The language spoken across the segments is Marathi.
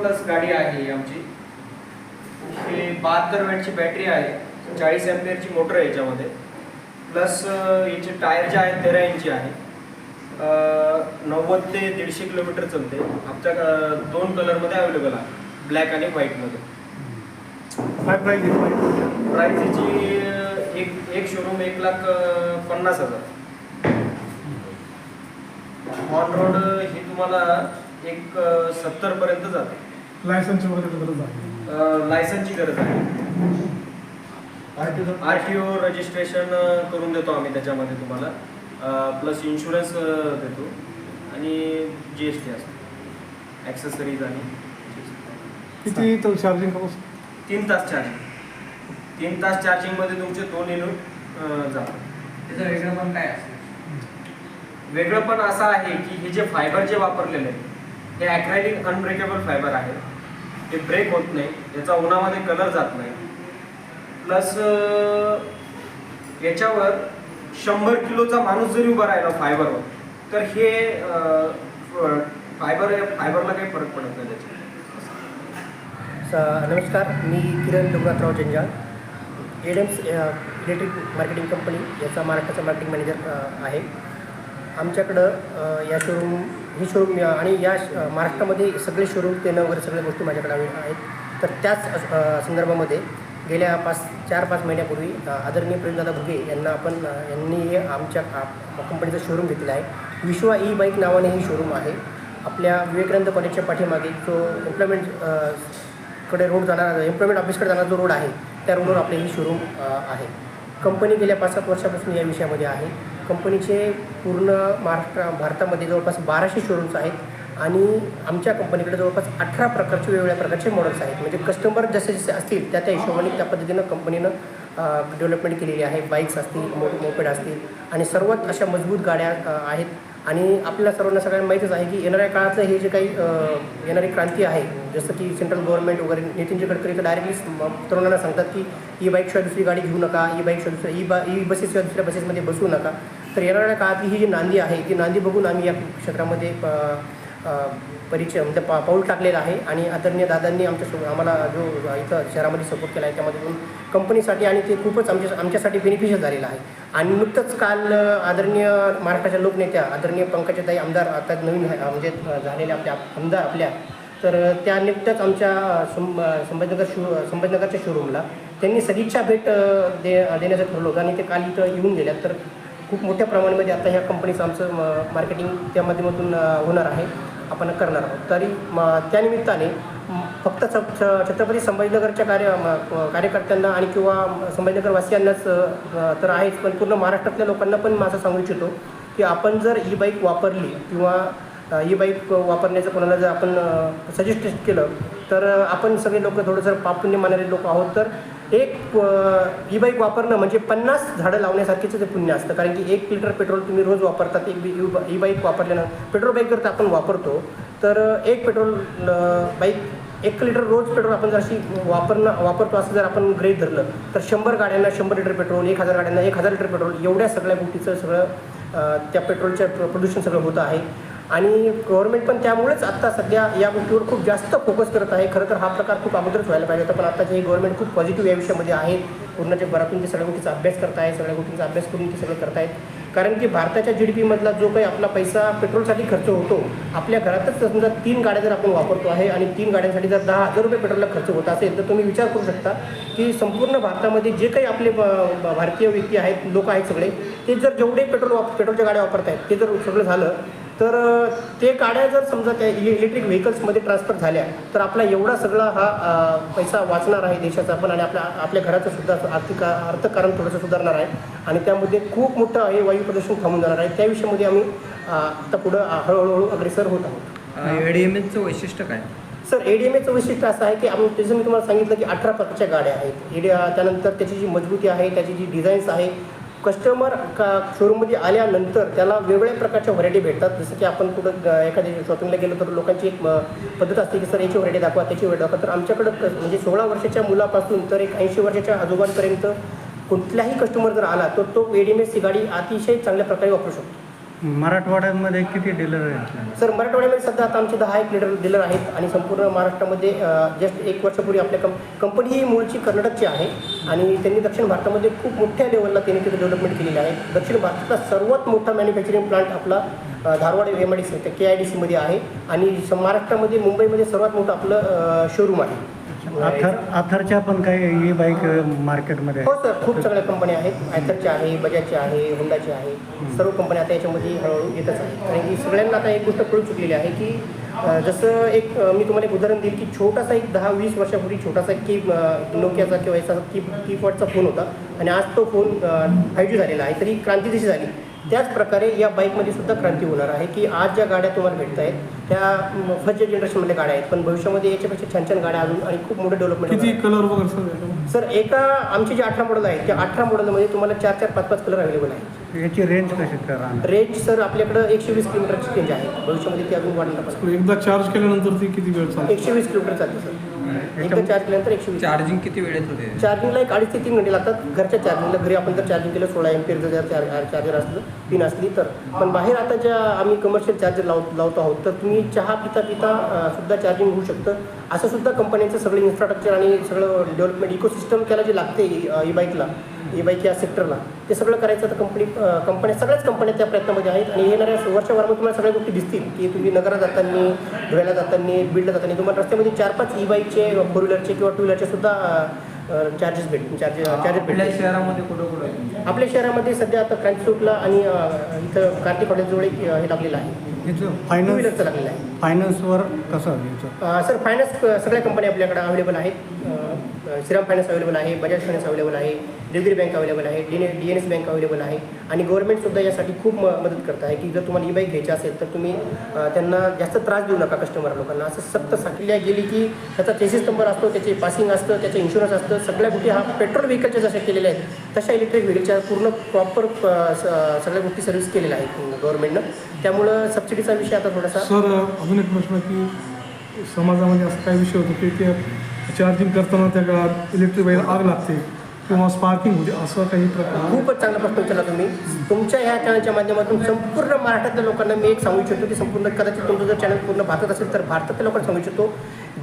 प्लस गाडी आहे ही आमची. हे बहात्तर वॅटची बॅटरी आहे. चाळीस एम्पियरची मोटर आहे याच्यामध्ये. प्लस याचे टायर जे आहेत तेरा इंची आहे. नव्वद ते दीडशे किलोमीटर चालते. आमच्या दोन कलरमध्ये अवेलेबल आहे. ब्लॅक आणि व्हाईटमध्ये काय प्राईज आहे प्राईस याची एक एक शोरूम एक लाख पन्नास हजार. ऑन रोड ही तुम्हाला एक सत्तर पर्यंत जाते. लायसन्सची वगैरे गरज आहे. लायसनची गरज आहे. आर टी ओ रजिस्ट्रेशन करून देतो आम्ही त्याच्यामध्ये तुम्हाला. प्लस इन्शुरन्स देतो. आणि जी एस टी असतो. ॲक्सेसरीज आणि किती तो चार्जिंग करू तीन तास चार्जिंग तीन तास चार्जिंगमध्ये तुमचे दोन युनिट जातात. त्याचं वेगळं पण काय असतं? वेगळं पण असं आहे की हे जे फायबर जे वापरलेले आहे हे ॲक्रायलिक अनब्रेकेबल फायबर आहे. हे ब्रेक होत नाही. याचा उन्हामध्ये कलर जात नाही. प्लस याच्यावर शंभर किलोचा माणूस जरी उभा राहिला फायबरवर तर हे फायबर फायबरला काही फरक पडत नाही त्याच्यात. नमस्कार. मी Kiran Raghunathrao Janjal. Adams electric marketing company याचा महाराष्ट्राचा मार्केटिंग मॅनेजर आहे. आमच्याकडं या शोरूम ही शोरूम आणि या श- महाराष्ट्रामध्ये सगळे शोरूम देणं वगैरे सगळ्या गोष्टी माझ्याकडे आहेत. तर त्याच संदर्भामध्ये गेल्या पाच चार पाच महिन्यापूर्वी आदरणीय प्रेमदादा भुगे यांना आपण यांनी आमच्या कंपनीचं शोरूम घेतलेलं आहे. विश्वा ई बाईक नावाने हे शोरूम आहे. आपल्या विवेकानंद कॉलेजच्या पाठीमागे जो एम्प्लॉयमेंटकडे रोड जाणारा एम्प्लॉयमेंट ऑफिसकडे जाणारा जो रोड आहे त्या रोडवर आपले ही शोरूम आहे. कंपनी गेल्या पाच सात वर्षापासून या विषयामध्ये आहे. कंपनीचे पूर्ण महाराष्ट्र भारतामध्ये जवळपास बाराशे शोरूम्स आहेत आणि आमच्या कंपनीकडे जवळपास अठरा प्रकारचे वेगवेगळ्या प्रकारचे मॉडेल्स आहेत. म्हणजे कस्टमर जसे जसे असतील त्या त्या हिशोबाने त्या पद्धतीनं कंपनीनं डेव्हलपमेंट केलेली आहे. बाईक्स असतील मो मोपेड असतील आणि सर्वात अशा मजबूत गाड्या आहेत. आणि आपल्या सर्वांना सगळ्यांना माहीतच आहे की येणाऱ्या काळातलं हे जे काही येणारी क्रांती आहे जसं की सेंट्रल गव्हर्नमेंट वगैरे नितीनजी गडकरी तर डायरेक्टली तरुणांना सांगतात की ई बाईकशिवाय दुसरी गाडी घेऊ नका ई बाईकशिवाय दुसऱ्या ई बा ई बसेसशिवाय दुसऱ्या बसेसमध्ये बसू नका. तर येणाऱ्या काळातली ही जी नांदी आहे ती नांदी बघून आम्ही या क्षेत्रामध्ये प परिचय म्हणजे पा पाऊल टाकलेलं आहे. आणि आदरणीय दादांनी आमच्या सो आम्हाला जो इथं शहरामध्ये सपोर्ट केला आहे त्यामधून कंपनीसाठी आणि ते खूपच आमच्या आमच्यासाठी बेनिफिशियल झालेलं आहे. आणि नुकतंच काल आदरणीय महाराष्ट्राच्या लोकनेत्या आदरणीय पंकजाताई आमदार आता नवीन म्हणजे झालेल्या आपल्या आमदार आपल्या तर त्या नुकत्याच आमच्या अ, संभाजीनगर शो संभाजीनगरच्या शोरूमला त्यांनी सदिच्छा भेट दे देण्याचं ठरवलं होतं. आणि ते काल इथं येऊन गेल्या तर खूप मोठ्या प्रमाणामध्ये आता ह्या कंपनीचं आमचं म- मार्केटिंग त्या माध्यमातून होणार आहे. आपण करणार आहोत. तरी म त्यानिमित्ताने फक्त छ छ- छत्रपती संभाजीनगरच्या कार्य कार्यकर्त्यांना आणि किंवा संभाजीनगरवासियांनाच तर आहेच. पण पूर्ण महाराष्ट्रातल्या लोकांना पण माझं सांगू इच्छितो की आपण जर ही बाईक वापरली किंवा ही बाईक वापरण्याचं कोणाला जर आपण सजेस्ट केलं तर आपण सगळे लोक थोडंसं पापुण्य मानणारे लोक आहोत. तर एक ई बाईक वापरणं म्हणजे पन्नास झाडं लावण्यासारखेचं ते पुण्य असतं. कारण की एक लिटर पेट्रोल तुम्ही रोज वापरतात एक ई बाईक वापरल्यानं. पेट्रोल बाईक जर आपण वापरतो तर एक पेट्रोल बाईक एक लिटर रोज पेट्रोल आपण जर अशी वापरणं वापरतो असं जर आपण ग्रेड धरलं तर शंभर गाड्यांना शंभर लिटर पेट्रोल एक हजार गाड्यांना एक हजार लिटर पेट्रोल एवढ्या सगळ्या गोष्टीचं सगळं त्या पेट्रोलच्या प्रदूषण सगळं होतं आहे. आणि गव्हर्नमेंट पण त्यामुळेच आत्ता सध्या या गोष्टीवर खूप जास्त फोकस करत आहे. खरं तर हा प्रकार खूप अगोदरच व्हायला पाहिजे होता पण आत्ताचे जे गव्हर्नमेंट खूप पॉझिटिव्ह या विषयामध्ये आहे पूर्ण जगभरातून ते सगळ्या गोष्टीचा अभ्यास करत आहे सगळ्या गोष्टींचा अभ्यास करून ते सगळं करतायत. कारण की भारताच्या जी डी पीमधला जो काही आपला पैसा पेट्रोलसाठी खर्च होतो आपल्या घरातच समजा तीन गाड्या जर आपण वापरतो आहे आणि तीन गाड्यांसाठी जर दहा हजार रुपये पेट्रोलला खर्च होत असेल तर तुम्ही विचार करू शकता की संपूर्ण भारतामध्ये जे काही आपले ब- भारतीय व्यक्ती आहेत लोक आहेत सगळे ते जर जेवढे पेट्रोल वाप पेट्रोलच्या गाड्या वापरत आहेत ते जर सगळं झालं तर ते गाड्या जर समजा त्या इलेक्ट्रिक व्हेकल्समध्ये ट्रान्सफर झाल्या तर आपला एवढा सगळा हा पैसा वाचणार आहे देशाचा पण आणि आपल्या आपल्या घराचं सुद्धा आर्थिक अर्थकारण थोडंसं सुधारणार आहे. आणि त्यामध्ये खूप मोठं हे वायू प्रदूषण थांबून जाणार आहे. त्या विषयामध्ये आम्ही आता पुढं हळूहळू अग्रेसर होत आहोत. एडीएमएलचं वैशिष्ट्य काय? सर ए डी एम एचं वैशिष्ट्य असं आहे की आम्ही त्याचं मी तुम्हाला सांगितलं की अठरा प्रकारच्या गाड्या आहेत. एडी त्यानंतर त्याची जी मजबूती आहे त्याची जी डिझाईन्स आहे कस्टमर का शोरूममध्ये आल्यानंतर त्याला वेगवेगळ्या प्रकारच्या व्हरायटी भेटतात. जसं की आपण कुठं एखाद्या शॉपिंगला गेलो तर लोकांची एक पद्धत असते की सर याची व्हरायटी दाखवा त्याची व्हरायटी दाखवा. तर आमच्याकडं म्हणजे सोळा वर्षाच्या मुलापासून तर एक ऐंशी वर्षाच्या आजोबांपर्यंत कुठलाही कस्टमर जर आला तर तो ए डी एम एसची गाडी अतिशय चांगल्या प्रकारे वापरू शकतो. मराठवाड्यामध्ये किती डीलर आहेत? सर मराठवाड्यामध्ये सध्या आता आमचे दहा एक लिडर डीलर आहेत आणि संपूर्ण महाराष्ट्रामध्ये जस्ट एक वर्षापूर्वी आपल्या कं कंपनी ही मूळची कर्नाटकची आहे आणि त्यांनी दक्षिण भारतामध्ये खूप मोठ्या लेवलला त्यांनी तिथे डेव्हलपमेंट केलेली आहे. दक्षिण भारतातला सर्वात मोठा मॅन्युफॅक्चरिंग प्लांट आपला Dharwad M I D C K I D सीमध्ये आहे आणि स- महाराष्ट्रामध्ये मुंबईमध्ये सर्वात मोठं आपलं शोरूम आहे. अथर अथरच्या पण काही ही बाईक मार्केटमध्ये हो सर खूप चांगल्या कंपन्या आहेत. आयथरच्या आहे बजाजची आहे होंडाचे आहे. सर्व कंपन्या आता याच्यामध्ये हळूहळू येतच आहेत. कारण की सगळ्यांना आता एक गोष्ट कळू चुकलेली आहे की जसं एक मी तुम्हाला एक उदाहरण देईल की छोटासा एक दहा वीस वर्षापूर्वी छोटासा की नोकियाचा किंवा याचा की कीपॉडचा फोन होता. आणि आज तो फोन फाय जी झालेला आहे. तरी क्रांती जशी झाली. त्याच प्रकारे या बाईकमध्ये सुद्धा क्रांती होणार आहे की आज ज्या गाड्या तुम्हाला भेटत आहेत त्या फर्स्ट जनरेशनमधल्या गाड्या आहेत. पण भविष्यामध्ये याच्यापेक्षा छान छान गाड्या अजून आणि खूप मोठं डेव्हलपमेंट किती कलर वगैरे सर एका आमचे जे अठरा मॉडेल आहेत त्या अठरा मॉडेलमध्ये तुम्हाला चार चार पाच पाच कलर अवेलेबल आहेत. याची रेंज कशी राहणार रेंज सर आपल्याकडं एकशे वीस किलोमीटरची रेंज आहे. भविष्यामध्ये ती अजून वाढणार एकदा चार्ज केल्यानंतर ती किती वेळ चालते? एकशे वीस किलोमीटर चालते सर. एकदा चार्ज केल्यानंतर एकशे वीस. चार्जिंग किती वेळेत होते? चार्जिंगला एक अडीच ते तीन घंटे लागतात घरच्या चार्जिंगला. घरी आपण जर चार्जिंग केलं सोळा एम जर चार चार्जर असलं पिन असली तर. पण बाहेर आता ज्या आम्ही कमर्शियल चार्जर लाव लावतो आहोत तर तुम्ही चहा पिता पिता सुद्धा चार्जिंग होऊ शकतं. असं सुद्धा कंपन्यांचं सगळं इन्फ्रास्ट्रक्चर आणि सगळं डेव्हलपमेंट इकोसिस्टम त्याला जे लागते ई बाईकला बाईक या सेक्टरला ते सगळं करायचं तर कंपनी कंपन्या सगळ्याच कंपन्या त्या प्रयत्नामध्ये आहेत. आणि येणाऱ्या वर्षभरामध्ये तुम्हाला सगळ्या गोष्टी दिसतील की तुम्ही नगरात जाताना धुळ्याला जाताना बीडला जाताना तुम्हाला रस्त्यामध्ये चार पाच ई बाईकचे फोर व्हीलरचे किंवा टू व्हीलरचे सुद्धा चार्जेस भेट चार्जेस चार्जेस भेटतील. शहरामध्ये कुठं कुठं? आपल्या शहरामध्ये सध्या आता क्रांती चौकला आणि इथं कार्तिक हॉटेलजवळ एक हे लागलेलं आहे. याचं टू फायनान्स व्हीलरचं लागलेलं आहे. फायनान्सवर कसं सर फायनान्स सगळ्या कंपन्या आपल्याकडे अवेलेबल आहेत. श्रीराम फायनान्स अवेलेबल आहे बजाज फायनान्स अवेलेबल आहे डिग्री बँक अवेलेबल आहे D D N S bank available आहे. आणि गव्हर्नमेंटसुद्धा यासाठी खूप म मदत करत आहे की जर तुम्हाला ई बाईक घ्यायची असेल तर तुम्ही त्यांना जास्त त्रास देऊ नका कस्टमर लोकांना. असं सक्त सांगितल्या गेली की त्याचा चेसिस नंबर असतो त्याचे पासिंग असतं त्याचं इन्शुरन्स असतं सगळ्या गोष्टी हा पेट्रोल व्हेकलच्या जशा केलेल्या आहेत तशा इलेक्ट्रिक व्हेकलच्या पूर्ण प्रॉपर सगळ्या गोष्टी सर्व्हिस केलेल्या आहेत गव्हर्नमेंटनं त्यामुळं सबसिडीचा विषय आता थोडासा सर अजून एक प्रश्न की समाजामध्ये असं काही विषय होतो की ते चार्जिंग करताना त्या काळात इलेक्ट्रिक वायर आग लागते किंवा स्पार्किंग होते असं काही प्रकार. खूपच चांगला प्रश्न विचारला तुम्ही. तुमच्या ह्या चॅनलच्या माध्यमातून संपूर्ण महाराष्ट्रातल्या लोकांना मी एक सांगू इच्छितो की संपूर्ण कदाचित तुमचं जर चॅनल पूर्ण भारतात असेल तर भारतातल्या लोकांना सांगू इच्छितो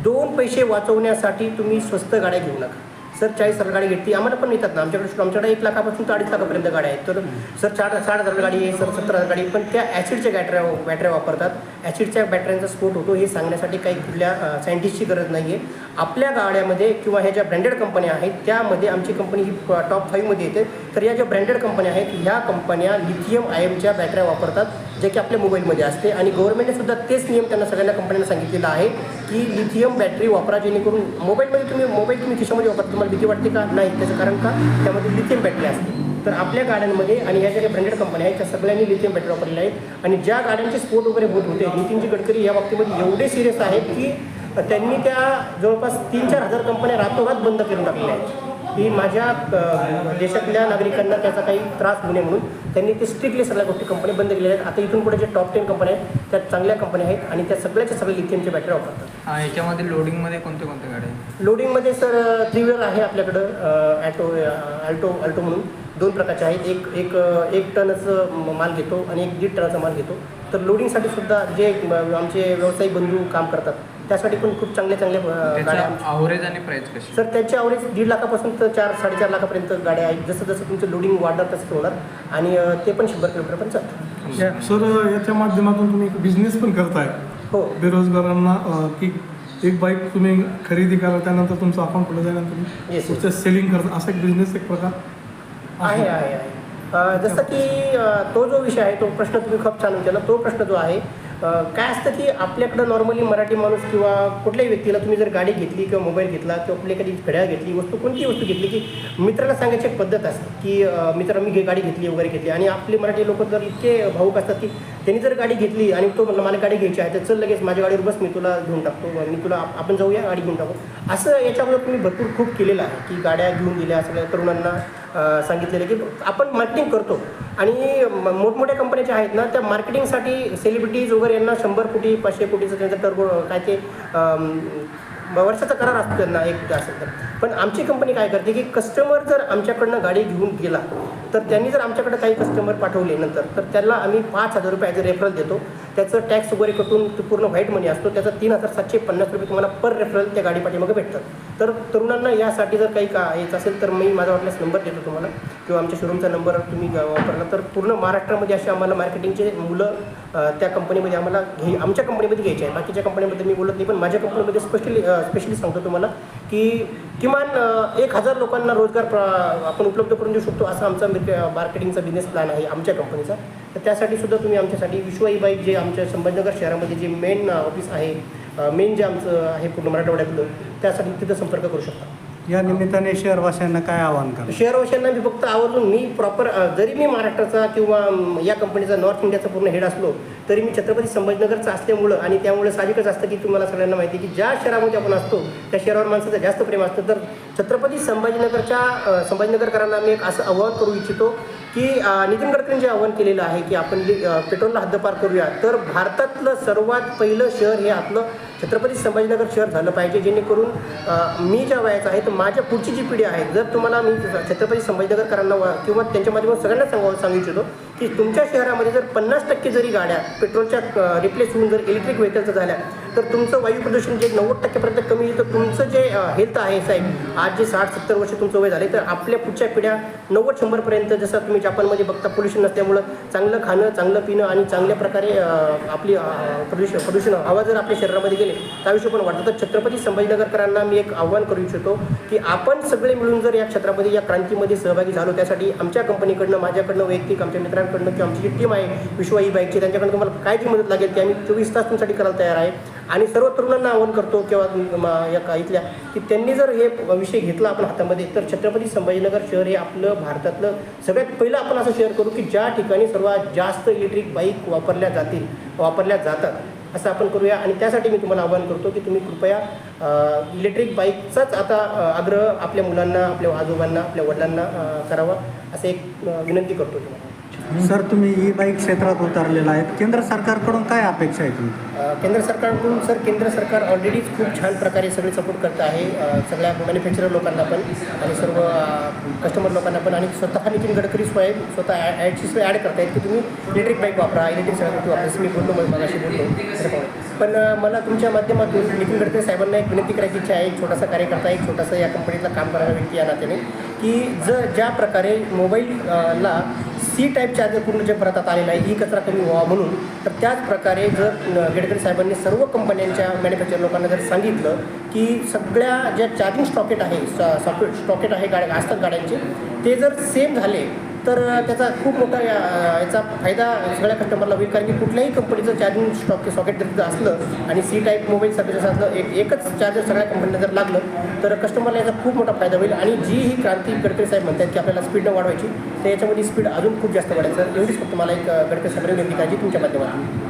दोन पैसे वाचवण्यासाठी तुम्ही स्वस्त गाड्या घेऊ नका. सर चाळीस हजार गाडी घेतली. आम्हाला पण येतात ना. आमच्याकडे आमच्याकडे एक लाखापासून तर अडीच लाखापर्यंत गाड्या आहेत. तर सर चार साठ हजार गाडी आहे सर सत्तर हजार गाडी. आहे. पण त्या ॲसिडच्या बॅटऱ्या बॅटऱ्या वापरतात. ॲसिडच्या बॅटऱ्यांचा स्फोट होतो हे सांगण्यासाठी काही कुठल्या सायंटिस्टची गरज नाही आहे आपल्या गाड्यामध्ये किंवा ह्या ज्या ब्रँडेड कंपन्या आहेत त्यामध्ये आमची कंपनी ही टॉप फाईव्हमध्ये येते. तर या ज्या ब्रँडेड कंपन्या आहेत ह्या कंपन्या लिथियम आयमच्या बॅटऱ्या वापरतात. जे की आपल्या मोबाईलमध्ये असते. आणि गव्हर्नमेंटने सुद्धा तेच नियम त्यांना सगळ्यांना कंपन्यांना सांगितलेला आहे की लिथियम बॅटरी वापरा जेणेकरून मोबाईलमध्ये तुम्ही मोबाईल तुम्ही खिशामध्ये वापरता तुम्हाला भीती वाटते का? नाही त्याचं कारण का? त्यामध्ये लिथियम बॅटरी असते. तर आपल्या गाड्यांमध्ये आणि ह्या ज्या काही ब्रँडेड कंपन्या आहेत त्या सगळ्यांनी लिथियम बॅटरी वापरलेल्या आहेत. आणि ज्या गाड्यांचे स्फोट वगैरे होत होते नितीनजी गडकरी या बाबतीमध्ये एवढे सिरियस आहेत की त्यांनी त्या जवळपास तीन चार हजार कंपन्या रातोरात बंद करून टाकल्या आहेत. की माझ्या देशातल्या नागरिकांना त्याचा काही त्रास होऊ नये म्हणून त्यांनी ते स्ट्रिक्टली सगळ्या गोष्टी कंपनी बंद केलेल्या आहेत. आता इथून पुढे जे टॉप टेन कंपन्या आहेत त्या चांगल्या कंपन्या आहेत आणि त्या सगळ्याच्या सगळ्या लिथियमच्या बॅटरी वापरतात. हा याच्यामध्ये लोडिंगमध्ये कोणत्या कोणत्या गाड्या आहेत? लोडिंगमध्ये सर थ्री व्हीलर आहे आपल्याकडं ॲटो अल्टो अल्टो म्हणून. दोन प्रकारचे आहेत. एक एक एक टनचं माल घेतो आणि एक दीड टनाचा माल घेतो. तर लोडिंगसाठी सुद्धा जे आमचे व्यावसायिक बंधू काम करतात त्यासाठी पण खूप गाड्या आमच्या- अवरेज आणि प्राइस कशी? सर त्याची अवरेज दीड लाखापासून तर चार साडेचार लाखापर्यंत गाड्या आहेत. जसं जसं तुमचं लोडिंग वाढणार तसं होणार. आणि ते पण शंभर किलोमीटर पण चालतं. सर याच्या माध्यमातून तुम्ही बिझनेस पण करताय. हो. बेरोजगारांना की एक बाईक तुम्ही खरेदी करा त्यानंतर तुमचं अकाउंट खुलं झाल्यानंतर तुम्ही. पुढचं सेलिंग करता. असा एक बिझनेस एक प्रकार आहे? आहे आहे जसं की तो जो विषय आहे तो प्रश्न तुम्ही खूप छान विचारला. तो प्रश्न जो आहे काय असतं की आपल्याकडं नॉर्मली मराठी माणूस किंवा कुठल्याही व्यक्तीला तुम्ही जर गाडी घेतली किंवा मोबाईल घेतला किंवा आपली एखादी घड्याळ घेतली वस्तू कोणती वस्तू घेतली की मित्राला सांगायची एक पद्धत असते की मित्र मी घे गाडी घेतली वगैरे घेतली. आणि आपले मराठी लोक जर इतके भाऊक असतात की त्यांनी जर गाडी घेतली आणि तो म्हणला मला गाडी घ्यायची आहे तर चल लगेच माझ्या गाडीवर बस मी तुला घेऊन टाकतो मी तुला आपण जाऊया गाडी घेऊन टाकू. असं याच्यामध्ये तुम्ही भरपूर खूप केलेलं आहे की गाड्या घेऊन दिल्या सगळ्या तरुणांना. सांगितलेलं की आपण मार्केटिंग करतो. आणि मोठमोठ्या कंपन्या ज्या आहेत ना त्या मार्केटिंगसाठी सेलिब्रिटीज वगैरे यांना शंभर कोटी पाचशे कोटीचं त्यांचं टर्बो काय ते वर्षाचा करार असतो त्यांना एक असेल तर पण आमची कंपनी काय करते की कस्टमर जर आमच्याकडनं गाडी घेऊन गेला तर त्यांनी जर आमच्याकडे काही कस्टमर पाठवले नंतर तर त्याला आम्ही पाच हजार रुपयाचे रेफरल देतो. त्याचं टॅक्स वगैरे कटून तो पूर्ण व्हाईट मनी असतो. त्याचा तीन हजार सातशे पन्नास रुपये तुम्हाला पर रेफरल त्या गाडी पाठीमागे भेटतात. तर तरुणांना यासाठी जर काही का यायचं असेल तर मी माझा वाटल्यास नंबर देतो तुम्हाला. किंवा आमच्या शोरूमचा नंबर तुम्ही वापरला तर पूर्ण महाराष्ट्रामध्ये असे आम्हाला मार्केटिंगचे मुलं त्या कंपनीमध्ये आम्हाला घे आमच्या कंपनीमध्ये घ्यायचे आहे बाकीच्या कंपनीमध्ये मी बोलत नाही पण माझ्या कंपनीमध्ये स्पेशली स्पेशली सांगतो तुम्हाला. की किमान एक हजार लोकांना रोजगार प्र- आपण उपलब्ध करून देऊ शकतो असा आमचा मार्केटिंगचा बिझनेस प्लॅन आहे आमच्या कंपनीचा तर त्यासाठी सुद्धा तुम्ही आमच्यासाठी विश्वाई बाईक जे आमच्या संभाजीनगर शहरामध्ये जे मेन ऑफिस आहे मेन जे आमचं आहे पूर्ण मराठवाड्यातलं त्यासाठी तिथं संपर्क करू शकता. या निमित्ताने शहरवासियांना काय आवाहन करा शहरवाशांना मी फक्त आवर्जून मी प्रॉपर जरी मी महाराष्ट्राचा किंवा या कंपनीचा नॉर्थ इंडियाचा पूर्ण हेड असलो तरी मी छत्रपती संभाजीनगरचं असल्यामुळं आणि त्यामुळे साहजिकच असतं की तुम्हाला सगळ्यांना माहिती आहे की ज्या शहरामध्ये आपण असतो त्या शहरावर माणसाचं जास्त प्रेम असतं. तर छत्रपती संभाजीनगरच्या संभाजीनगरकरांना मी एक असं आव्हान करू इच्छितो की नितीन गडकरींनी जे आव्हान केलेलं आहे की आपण जे, पेट्रोलला हद्दपार करूया. तर भारतातलं सर्वात पहिलं शहर हे आपलं छत्रपती संभाजीनगर शहर झालं पाहिजे जेणेकरून मी ज्या वयाचा आहे तर माझ्या पुढची जी पिढी आहे जर तुम्हाला मी छत्रपती संभाजीनगरकरांना किंवा त्यांच्या माध्यमातून सगळ्यांना सांगावं सांगू इच्छितो की तुमच्या शहरामध्ये जर पन्नास टक्के जरी गाड्या पेट्रोलच्या रिप्लेस होऊन जर इलेक्ट्रिक व्हेकलचं झाल्या तर तुमचं वायू प्रदूषण जे नव्वद टक्केपर्यंत कमी येईल तर तुमचं जे हेल्थ आहे साहेब. आज जे साठ सत्तर वर्ष तुमचं वय झाले तर आपल्या पुढच्या पिढ्या नव्वद शंभरपर्यंत जसं तुम्ही जापानमध्ये बघता पोल्युशन नसल्यामुळं चांगलं खाणं चांगलं पिणं आणि चांगल्या प्रकारे आपली प्रदूषण प्रदूषण हवा जर आपल्या शरीरामध्ये गेले त्याविषयी आयुष्य पण वाटतं. तर छत्रपती संभाजीनगरकरांना मी एक आव्हान करू इच्छितो की आपण सगळे मिळून जर या क्षेत्रामध्ये या क्रांतीमध्ये सहभागी झालो त्यासाठी आमच्या कंपनीकडनं माझ्याकडनं वैयक्तिक आमच्या मित्रांकडनं किंवा आमची जी टीम आहे विश्व ई बाईकची त्यांच्याकडनं तुम्हाला काय जी मदत लागेल ती आम्ही चोवीस तास तुमच्यासाठी करायला तयार आहे. आणि सर्व तरुणांना आवाहन करतो किंवा या का इथल्या की त्यांनी जर हे विषय घेतला आपण हातामध्ये तर छत्रपती संभाजीनगर शहर हे आपलं भारतातलं सगळ्यात पहिलं आपण असं शेअर करू की ज्या ठिकाणी सर्वात जास्त इलेक्ट्रिक बाईक वापरल्या जातील वापरल्या जातात असं आपण करूया. आणि त्यासाठी मी तुम्हाला आवाहन करतो की तुम्ही कृपया इलेक्ट्रिक बाईकचाच आता आग्रह आपल्या मुलांना आपल्या आजोबांना आपल्या वडिलांना करावा असं एक विनंती करतो तुम्हाला. सर तुम्ही ई बाईक क्षेत्रात उतरलेला आहे. केंद्र सरकारकडून काय अपेक्षा आहे तुमची? अ, केंद्र सरकारकडून सर केंद्र सरकार ऑलरेडीच खूप छान प्रकारे सगळे सपोर्ट करत आहे. अ, सगळ्या मॅन्युफॅक्चरर लोकांना पण आणि सर्व कस्टमर लोकांना पण आणि स्वतः नितीन गडकरी स्वयं स्वतः ॲडची सोय ॲड करतायत की तुम्ही इलेक्ट्रिक बाईक वापरा इलेक्ट्रिक सगळ्या गोष्टी वापरा. जसं मी बोललो मग मगाशी बोललो पण अ, मला तुमच्या माध्यमातून नितीन गडकरी साहेबांना एक विनंती करायची इच्छा आहे एक छोटासा कार्यकर्ता एक छोटासा या कंपनीतला काम करणारा व्यक्ती या नात्याने की जर ज्या प्रकारे मोबाईलला सी टाईप चार्जर पूर्ण प्रतात आलेला आहे ही कचरा कमी व्हावा म्हणून तर त्याच प्रकारे जर गडकरी साहेबांनी सर्व कंपन्यांच्या मॅन्युफॅक्चर लोकांना जर सांगितलं की सगळ्या ज्या चार्जिंग स्टॉकेट आहे सॉकेट स्टॉकेट आहे गाड्या असतात गाड्यांचे ते जर सेम झाले तर त्याचा खूप मोठा या याचा फायदा सगळ्या कस्टमरला होईल. कारण की कुठल्याही कंपनीचं चार्जिंग स्टॉक सॉकेट जर असलं आणि सी टाईप मोबाईल सर्व्हिस असलं एक एकच चार्जर सगळ्या कंपनीला जर लागलं तर कस्टमरला याचा खूप मोठा फायदा होईल. आणि जी ही क्रांती गडकरी साहेब म्हणतात की आपल्याला स्पीड वाढवायची तर याच्यामध्ये स्पीड अजून खूप जास्त वाढायचं एवढीच फक्त मला एक गडकरी साहेब विनंती करायची तुमच्या माध्यमातून.